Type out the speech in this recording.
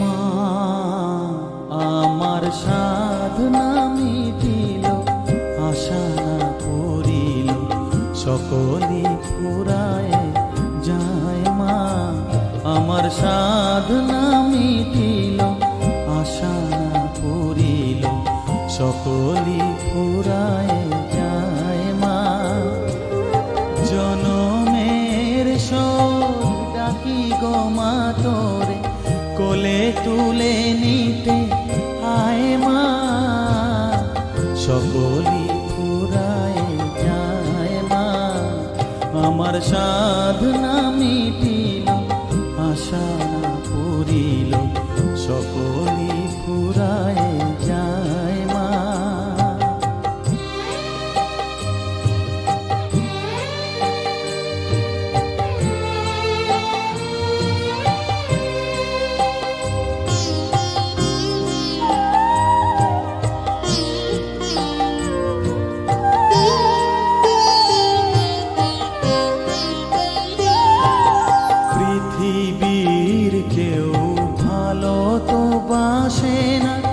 মা, আমার সাধনা মিটিল, আশা করিল সকলে পুরায় যায় মা। সাধনা মিটিল, আশা করিল সকলে তুলে নিতে। আয় মা সকলি পুরায় যায় মা। আমার সাধনা মিটিল আশা পৃথিবীর কেউ ভালো তো বাসে না।